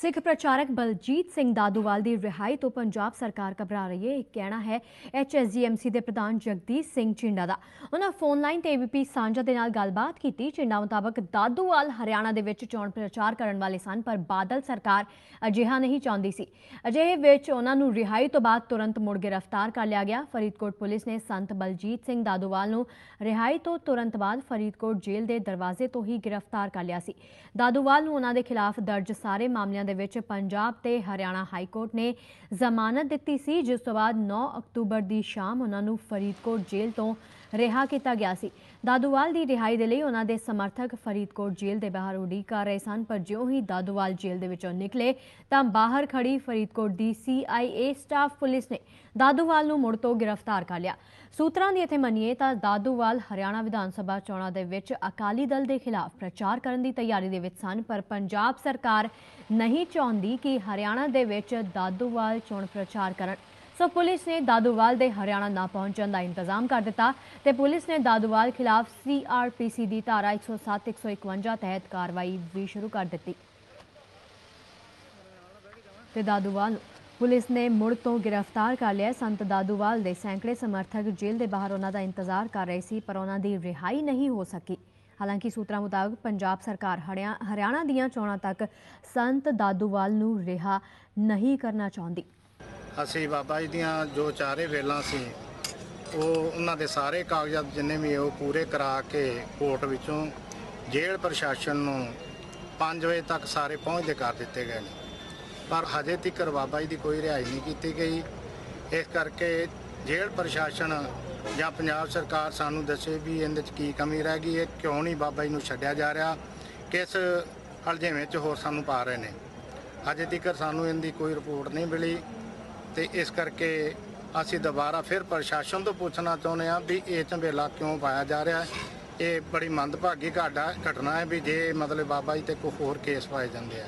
ਸਿੱਖ ਪ੍ਰਚਾਰਕ ਬਲਜੀਤ ਸਿੰਘ ਦਾਦੂਵਾਲ ਦੀ ਰਿਹਾਈ ਤੋਂ ਪੰਜਾਬ ਸਰਕਾਰ ਘਬਰਾ ਰਹੀ ਹੈ। ਇਹ ਕਹਿਣਾ ਹੈ ਐਚਐਸਜੀਐਮਸੀ ਦੇ ਪ੍ਰਧਾਨ ਜਗਦੀਸ਼ ਸਿੰਘ ਚਿੰਡਾ ਦਾ। ਉਹਨਾਂ ਫੋਨ ਲਾਈਨ ਤੇ ਏਬੀਪੀ ਸਾਂਝਾ ਦੇ ਨਾਲ ਗੱਲਬਾਤ ਕੀਤੀ। ਚਿੰਡਾ ਮੁਤਾਬਕ ਦਾਦੂਵਾਲ ਹਰਿਆਣਾ ਦੇ ਵਿੱਚ ਚੋਣ ਪ੍ਰਚਾਰ ਕਰਨ ਵਾਲੇ ਸਨ, ਪਰ ਬਾਦਲ ਸਰਕਾਰ ਅਜਿਹਾ ਨਹੀਂ ਚਾਹੁੰਦੀ ਸੀ। ਅਜਿਹੇ ਵਿੱਚ ਉਹਨਾਂ ਨੂੰ ਰਿਹਾਈ ਤੋਂ ਬਾਅਦ ਤੁਰੰਤ ਮੁੜ ਗ੍ਰਿਫਤਾਰ ਕਰ ਲਿਆ ਗਿਆ। ਫਰੀਦਕੋਟ ਪੁਲਿਸ ਨੇ ਸੰਤ ਬਲਜੀਤ ਸਿੰਘ ਦਾਦੂਵਾਲ ਨੂੰ ਰਿਹਾਈ ਤੋਂ ਤੁਰੰਤ ਬਾਅਦ ਫਰੀਦਕੋਟ ਜੇਲ੍ਹ ਦੇ ਦਰਵਾਜ਼ੇ ਤੋਂ ਹੀ ਗ੍ਰਿਫਤਾਰ ਕਰ ਲਿਆ ਸੀ। ਦਾਦੂਵਾਲ ਨੂੰ ਉਹਨਾਂ ਦੇ ਖਿਲਾਫ ਦਰਜ ਸਾਰੇ ਮਾਮਲਿਆਂ ਦੇ ਵਿੱਚ ਪੰਜਾਬ ਤੇ ਹਰਿਆਣਾ ਹਾਈ ਕੋਰਟ ਨੇ ਜ਼ਮਾਨਤ ਦਿੱਤੀ ਸੀ, ਜਿਸ ਤੋਂ ਬਾਅਦ 9 ਅਕਤੂਬਰ ਦੀ ਸ਼ਾਮ ਉਹਨਾਂ ਨੂੰ ਫਰੀਦਕੋਟ ਜੇਲ੍ਹ ਤੋਂ ਰਿਹਾ ਕੀਤਾ ਗਿਆ ਸੀ। ਦਾਦੂਵਾਲ ਦੀ ਰਿਹਾਈ ਦੇ ਲਈ ਉਹਨਾਂ ਦੇ ਸਮਰਥਕ ਫਰੀਦਕੋਟ ਜੇਲ੍ਹ ਦੇ ਬਾਹਰ ਉਡੀਕ ਕਰ ਰਹੇ ਸਨ, ਪਰ ਜਿਉਂ ਹੀ ਦਾਦੂਵਾਲ ਜੇਲ੍ਹ ਦੇ ਵਿੱਚੋਂ ਨਿਕਲੇ, ਤਾਂ ਬਾਹਰ ਖੜੀ ਫਰੀਦਕੋਟ ਦੀ ਸੀਆਈਏ ਸਟਾਫ ਪੁਲਿਸ ਨੇ ਦਾਦੂਵਾਲ ਨੂੰ ਮੁੜ ਤੋਂ ਗ੍ਰਿਫਤਾਰ ਕਰ ਲਿਆ। ਸੂਤਰਾਂ ਦੀ ਇੱਥੇ ਮੰਨੀਏ ਤਾਂ ਦਾਦੂਵਾਲ ਹਰਿਆਣਾ ਵਿਧਾਨ ਸਭਾ ਚੋਣਾਂ ਦੇ ਵਿੱਚ ਅਕਾਲੀ ਦਲ ਦੇ ਖਿਲਾਫ ਪ੍ਰਚਾਰ ਕਰਨ ਦੀ ਤਿਆਰੀ ਦੇ ਵਿੱਚ ਸਨ, ਪਰ ਪੰਜਾਬ ਸਰਕਾਰ ਨਹੀਂ ਚਾਹੁੰਦੀ ਕਿ ਹਰਿਆਣਾ ਦੇ ਵਿੱਚ ਦਾਦੂਵਾਲ ਚੋਣ ਪ੍ਰਚਾਰ ਕਰਨ। ਸੋ ਪੁਲਿਸ ਨੇ ਦਾਦੂਵਾਲ ਦੇ ਹਰਿਆਣਾ ਨਾ ਪਹੁੰਚਣ ਦਾ ਇੰਤਜ਼ਾਮ ਕਰ ਦਿੱਤਾ ਤੇ ਪੁਲਿਸ ਨੇ ਦਾਦੂਵਾਲ ਖਿਲਾਫ ਸੀਆਰਪੀਸੀ ਦੀ ਧਾਰਾ 107 151 ਤਹਿਤ ਕਾਰਵਾਈ ਵੀ ਸ਼ੁਰੂ ਕਰ ਦਿੱਤੀ। ਤੇ ਦਾਦੂਵਾਲ ਪੁਲਿਸ ਨੇ ਮੁੜ ਤੋਂ ਗ੍ਰਿਫਤਾਰ ਕਰ ਲਿਆ ਸੰਤ ਦਾਦੂਵਾਲ ਦੇ ਸੈਂਕੜੇ ਸਮਰਥਕ ਜੇਲ੍ਹ ਦੇ ਬਾਹਰ ਉਹਨਾਂ ਦਾ ਇੰਤਜ਼ਾਰ ਕਰ ਰਹੇ ਸੀ, ਪਰ ਉਹਨਾਂ ਦੀ ਰਿਹਾਈ ਨਹੀਂ ਹੋ ਸਕੀ। ਹਾਲਾਂਕਿ ਸੂਤਰਾਂ ਮੁਤਾਬਕ ਪੰਜਾਬ ਸਰਕਾਰ ਹਰਿਆ- ਹਰਿਆਣਾ ਦੀਆਂ ਚੋਣਾਂ ਤੱਕ ਸੰਤ ਦਾਦੂਵਾਲ ਨੂੰ ਰਿਹਾ ਨਹੀਂ ਕਰਨਾ ਚਾਹੁੰਦੀ। ਅਸੀਂ ਬਾਬਾ ਜੀ ਦੀਆਂ ਜੋ ਚਾਰੇ ਵੇਲਾਂ ਸੀ, ਉਹ ਉਹਨਾਂ ਦੇ ਸਾਰੇ ਕਾਗਜ਼ਾਤ ਜਿੰਨੇ ਵੀ ਉਹ ਪੂਰੇ ਕਰਾ ਕੇ ਕੋਰਟ ਵਿੱਚੋਂ ਜੇਲ੍ਹ ਪ੍ਰਸ਼ਾਸਨ ਨੂੰ 5 ਵਜੇ ਤੱਕ ਸਾਰੇ ਪਹੁੰਚਦੇ ਕਰ ਦਿੱਤੇ ਗਏ ਨੇ। ਪਰ ਹਜੇ ਤੱਕ ਬਾਬਾ ਜੀ ਦੀ ਕੋਈ ਰਿਹਾਈ ਨਹੀਂ ਕੀਤੀ ਗਈ। ਇਸ ਕਰਕੇ ਜੇਲ੍ਹ ਪ੍ਰਸ਼ਾਸਨ ਜਾਂ ਪੰਜਾਬ ਸਰਕਾਰ ਸਾਨੂੰ ਦੱਸੇ ਵੀ ਇਹਦੇ 'ਚ ਕੀ ਕਮੀ ਰਹਿ ਗਈ ਹੈ, ਕਿਉਂ ਨਹੀਂ ਬਾਬਾ ਜੀ ਨੂੰ ਛੱਡਿਆ ਜਾ ਰਿਹਾ, ਕਿਸ ਹਲਜੇਵੇਂ 'ਚ ਹੋਰ ਸਾਨੂੰ ਪਾ ਰਹੇ ਨੇ। ਅਜੇ ਤੱਕ ਸਾਨੂੰ ਇਹਦੀ ਕੋਈ ਰਿਪੋਰਟ ਨਹੀਂ ਮਿਲੀ ਤੇ ਇਸ ਕਰਕੇ ਅਸੀਂ ਦੁਬਾਰਾ ਫਿਰ ਪ੍ਰਸ਼ਾਸਨ ਤੋਂ ਪੁੱਛਣਾ ਚਾਹੁੰਦੇ ਹਾਂ ਵੀ ਇਹ ਝੰਬੇਲਾ ਕਿਉਂ ਪਾਇਆ ਜਾ ਰਿਹਾ ਹੈ। ਇਹ ਬੜੀ ਮੰਦਭਾਗੀ ਘਾਟਾ ਘਟਨਾ ਹੈ ਵੀ ਜੇ ਮਤਲਬ ਬਾਬਾ ਜੀ ਤੇ ਕੋਈ ਹੋਰ ਕੇਸ ਪਾਏ ਜਾਂਦੇ ਆ।